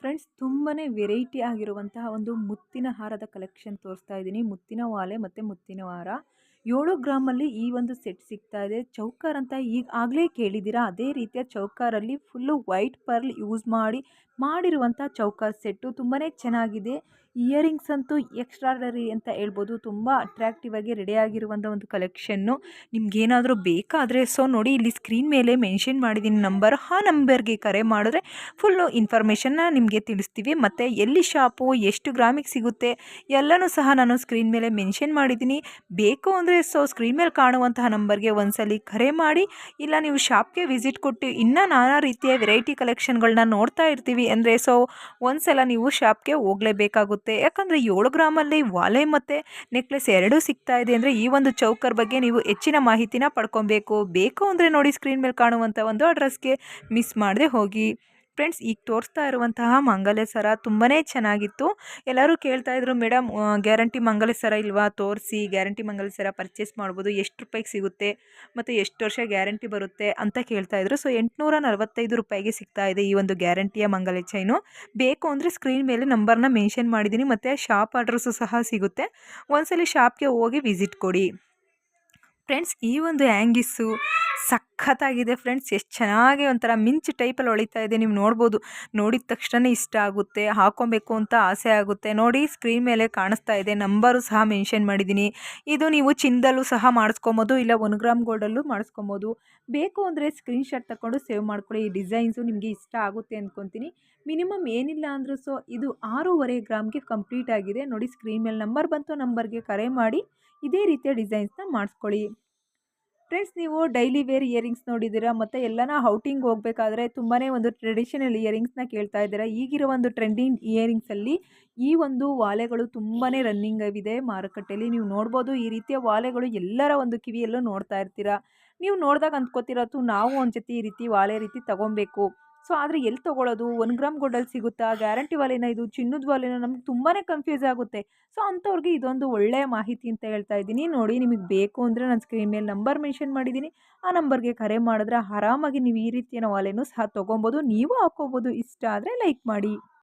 Friends ತುಂಬಾ variety ಆಗಿರುವಂತಹ ಒಂದು ಮುತ್ತಿನ ಹಾರದ ಕಲೆಕ್ಷನ್ ತೋರಿಸ್ತಾ ಇದ್ದೀನಿ. ಮುತ್ತಿನ ಓಲೆ ಮತ್ತು ಮುತ್ತಿನ ಹಾರ ಏಳು ಗ್ರಾಮಲ್ಲಿ ಈ ಒಂದು ಸೆಟ್ ಸಿಗ್ತಾ ಇದೆ. ಚೌಕಾರ್ ಅಂತ ಈಗ ಆಗಲೇ ಕೇಳಿದ್ದೀರಾ? ಅದೇ ರೀತಿಯ ಚೌಕಾರಲ್ಲಿ ಫುಲ್ಲು ವೈಟ್ ಪರ್ಲ್ ಯೂಸ್ ಮಾಡಿ ಮಾಡಿರುವಂಥ ಚೌಕಾರ್ ಸೆಟ್ಟು ತುಂಬಾ ಚೆನ್ನಾಗಿದೆ. ಇಯರಿಂಗ್ಸ್ ಅಂತೂ ಎಕ್ಸ್ಟ್ರಾಡರಿ ಅಂತ ಹೇಳ್ಬೋದು. ತುಂಬ ಅಟ್ರಾಕ್ಟಿವ್ ಆಗಿ ರೆಡಿ ಆಗಿರುವಂಥ ಒಂದು ಕಲೆಕ್ಷನ್ನು ನಿಮ್ಗೇನಾದರೂ ಬೇಕಾದರೆ ಸೊ ನೋಡಿ, ಇಲ್ಲಿ ಸ್ಕ್ರೀನ್ ಮೇಲೆ ಮೆನ್ಷನ್ ಮಾಡಿದ್ದೀನಿ ನಂಬರ್. ಆ ನಂಬರ್ಗೆ ಕರೆ ಮಾಡಿದ್ರೆ ಫುಲ್ಲು ಇನ್ಫಾರ್ಮೇಷನ್ನ ನಿಮಗೆ ತಿಳಿಸ್ತೀವಿ. ಮತ್ತು ಎಲ್ಲಿ ಶಾಪು, ಎಷ್ಟು ಗ್ರಾಮಿಗೆ ಸಿಗುತ್ತೆ, ಎಲ್ಲನೂ ಸಹ ನಾನು ಸ್ಕ್ರೀನ್ ಮೇಲೆ ಮೆನ್ಷನ್ ಮಾಡಿದ್ದೀನಿ ಬೇಕು ಅಂದರೆ ಸೊ ಸ್ಕ್ರೀನ್ ಮೇಲೆ ಕಾಣುವಂತಹ ನಂಬರ್ಗೆ ಒಂದ್ಸಲಿ ಕರೆ ಮಾಡಿ, ಇಲ್ಲ ನೀವು ಶಾಪ್ಗೆ ವಿಸಿಟ್ ಕೊಟ್ಟು ಇನ್ನೂ ನಾನಾ ರೀತಿಯ ವೆರೈಟಿ ಕಲೆಕ್ಷನ್ಗಳನ್ನ ನೋಡ್ತಾ ಇರ್ತೀವಿ ಅಂದರೆ ಸೊ ಒಂದ್ಸಲ ನೀವು ಶಾಪ್ಗೆ ಹೋಗಲೇಬೇಕಾಗುತ್ತೆ. ಯಾಕಂದರೆ ಏಳು ಗ್ರಾಮಲ್ಲಿ ವಾಲೆ ಮತ್ತು ನೆಕ್ಲೆಸ್ ಎರಡೂ ಸಿಗ್ತಾ ಇದೆ ಅಂದರೆ ಈ ಒಂದು ಚೌಕರ್ ಬಗ್ಗೆ ನೀವು ಹೆಚ್ಚಿನ ಮಾಹಿತಿನ ಪಡ್ಕೊಬೇಕು. ಬೇಕು ಅಂದರೆ ನೋಡಿ ಸ್ಕ್ರೀನ್ ಮೇಲೆ ಕಾಣುವಂಥ ಒಂದು ಅಡ್ರೆಸ್ಗೆ ಮಿಸ್ ಮಾಡದೆ ಹೋಗಿ. ಫ್ರೆಂಡ್ಸ್ ಈಗ ತೋರಿಸ್ತಾ ಇರುವಂತಹ ಮಂಗಲ ಸರ ತುಂಬಾ ಚೆನ್ನಾಗಿತ್ತು. ಎಲ್ಲರೂ ಕೇಳ್ತಾ ಇದ್ರು ಮೇಡಮ್ ಗ್ಯಾರಂಟಿ ಮಂಗಲ ಸರ ಇಲ್ವಾ? ತೋರಿಸಿ, ಗ್ಯಾರಂಟಿ ಮಂಗಲ ಸರ ಪರ್ಚೇಸ್ ಮಾಡ್ಬೋದು, ಎಷ್ಟು ರೂಪಾಯಿಗೆ ಸಿಗುತ್ತೆ? ಮತ್ತು ಎಷ್ಟು ವರ್ಷ ಗ್ಯಾರಂಟಿ ಬರುತ್ತೆ? ಅಂತ ಕೇಳ್ತಾ ಇದ್ರು. ಸೊ, ಎಂಟುನೂರ ನಲವತ್ತೈದು ರೂಪಾಯಿಗೆ ಸಿಗ್ತಾ ಇದೆ ಈ ಒಂದು ಗ್ಯಾರಂಟಿಯ ಮಂಗಲ ಚೈನು. ಬೇಕು ಅಂದರೆ ಸ್ಕ್ರೀನ್ ಮೇಲೆ ನಂಬರ್ನ ಮೆನ್ಷನ್ ಮಾಡಿದ್ದೀನಿ ಮತ್ತು ಶಾಪ್ ಆರ್ಡ್ರಸ್ಸು ಸಹ ಸಿಗುತ್ತೆ. ಒಂದ್ಸಲಿ ಶಾಪ್ಗೆ ಹೋಗಿ ವಿಸಿಟ್ ಕೊಡಿ. ಫ್ರೆಂಡ್ಸ್, ಈ ಒಂದು ಹ್ಯಾಂಗಿಸ್ಸು ಸಖತ್ತಾಗಿದೆ ಫ್ರೆಂಡ್ಸ್. ಎಷ್ಟು ಚೆನ್ನಾಗಿ ಒಂಥರ ಮಿಂಚು ಟೈಪಲ್ಲಿ ಹೊಳಿತಾ ಇದೆ. ನೀವು ನೋಡ್ಬೋದು. ನೋಡಿದ ತಕ್ಷಣ ಇಷ್ಟ ಆಗುತ್ತೆ. ಹಾಕೊಬೇಕು ಅಂತ ಆಸೆ ಆಗುತ್ತೆ. ನೋಡಿ, ಸ್ಕ್ರೀನ್ ಮೇಲೆ ಕಾಣಿಸ್ತಾ ಇದೆ. ನಂಬರು ಸಹ ಮೆನ್ಷನ್ ಮಾಡಿದ್ದೀನಿ. ಇದು ನೀವು ಚಿನ್ನದಲ್ಲೂ ಸಹ ಮಾಡಿಸ್ಕೊಬೋದು. ಇಲ್ಲ, ಒನ್ ಗ್ರಾಮ್ ಗೋಲ್ಡಲ್ಲೂ ಮಾಡಿಸ್ಕೊಬೋದು. ಬೇಕು ಅಂದರೆ ಸ್ಕ್ರೀನ್ಶಾಟ್ ತಗೊಂಡು ಸೇವ್ ಮಾಡ್ಕೊಳ್ಳಿ. ಈ ಡಿಸೈನ್ಸು ನಿಮಗೆ ಇಷ್ಟ ಆಗುತ್ತೆ ಅಂದ್ಕೊತೀನಿ ಮಿನಿಮಮ್ ಏನಿಲ್ಲ ಅಂದರೂ ಸೊ, ಇದು ಆರೂವರೆ ಗ್ರಾಮ್ಗೆ ಕಂಪ್ಲೀಟ್ ಆಗಿದೆ. ನೋಡಿ, ಸ್ಕ್ರೀನ್ ಮೇಲೆ ನಂಬರ್ ಬಂತು. ನಂಬರ್ಗೆ ಕರೆ ಮಾಡಿ ಇದೇ ರೀತಿಯ ಡಿಸೈನ್ಸ್ನ ಮಾಡಿಸ್ಕೊಳ್ಳಿ. ಫ್ರೆಂಡ್ಸ್ ನೀವು ಡೈಲಿ ವೇರ್ ಇಯರಿಂಗ್ಸ್ ನೋಡಿದ್ದೀರಾ? ಮತ್ತು ಎಲ್ಲನ ಔಟಿಂಗ್ ಹೋಗಬೇಕಾದ್ರೆ ತುಂಬಾ ಒಂದು ಟ್ರೆಡಿಷನಲ್ ಇಯರಿಂಗ್ಸ್ನ ಕೇಳ್ತಾ ಇದ್ದೀರಾ? ಈಗಿರೋ ಒಂದು ಟ್ರೆಂಡಿಂಗ್ ಇಯರಿಂಗ್ಸಲ್ಲಿ ಈ ಒಂದು ವಾಲೆಗಳು ತುಂಬಾ ರನ್ನಿಂಗ್ ಆಗಿದೆ. ಮಾರುಕಟ್ಟೆಯಲ್ಲಿ ನೀವು ನೋಡ್ಬೋದು ಈ ರೀತಿಯ ವಾಲೆಗಳು ಎಲ್ಲರ ಒಂದು ಕಿವಿಯಲ್ಲೂ ನೋಡ್ತಾ ಇರ್ತೀರಾ? ನೀವು ನೋಡಿದಾಗ ಅಂದ್ಕೋತಿರತ್ತು ನಾವು ಒಂದು ಜೊತೆ ಈ ರೀತಿ ವಾಲೆ ರೀತಿ ತೊಗೊಬೇಕು. ಸೊ ಆದರೆ ಎಲ್ಲಿ ತೊಗೊಳ್ಳೋದು ಒನ್ ಗ್ರಾಮ್ ಗೋಲ್ಡಲ್ಲಿ ಸಿಗುತ್ತಾ? ಗ್ಯಾರಂಟಿ ವಾಲೆನ ಇದು? ಚಿನ್ನದ ವಾಲೆನ? ನಮ್ಗೆ ತುಂಬಾ ಕನ್ಫ್ಯೂಸ್ ಆಗುತ್ತೆ. ಸೊ ಅಂಥವ್ರಿಗೆ ಇದೊಂದು ಒಳ್ಳೆಯ ಮಾಹಿತಿ ಅಂತ ಹೇಳ್ತಾ ಇದ್ದೀನಿ. ನೋಡಿ, ನಿಮಗೆ ಬೇಕು ಅಂದರೆ ನಾನು ಸ್ಕ್ರೀನ್ ಮೇಲೆ ನಂಬರ್ ಮೆನ್ಷನ್ ಮಾಡಿದ್ದೀನಿ. ಆ ನಂಬರ್ಗೆ ಕರೆ ಮಾಡಿದ್ರೆ ಆರಾಮಾಗಿ ನೀವು ಈ ರೀತಿಯ ವಾಲೆನೂ ಸಹ ತೊಗೊಬೋದು. ನೀವು ಹಾಕ್ಕೋಬೋದು ಇಷ್ಟ ಆದರೆ ಲೈಕ್ ಮಾಡಿ.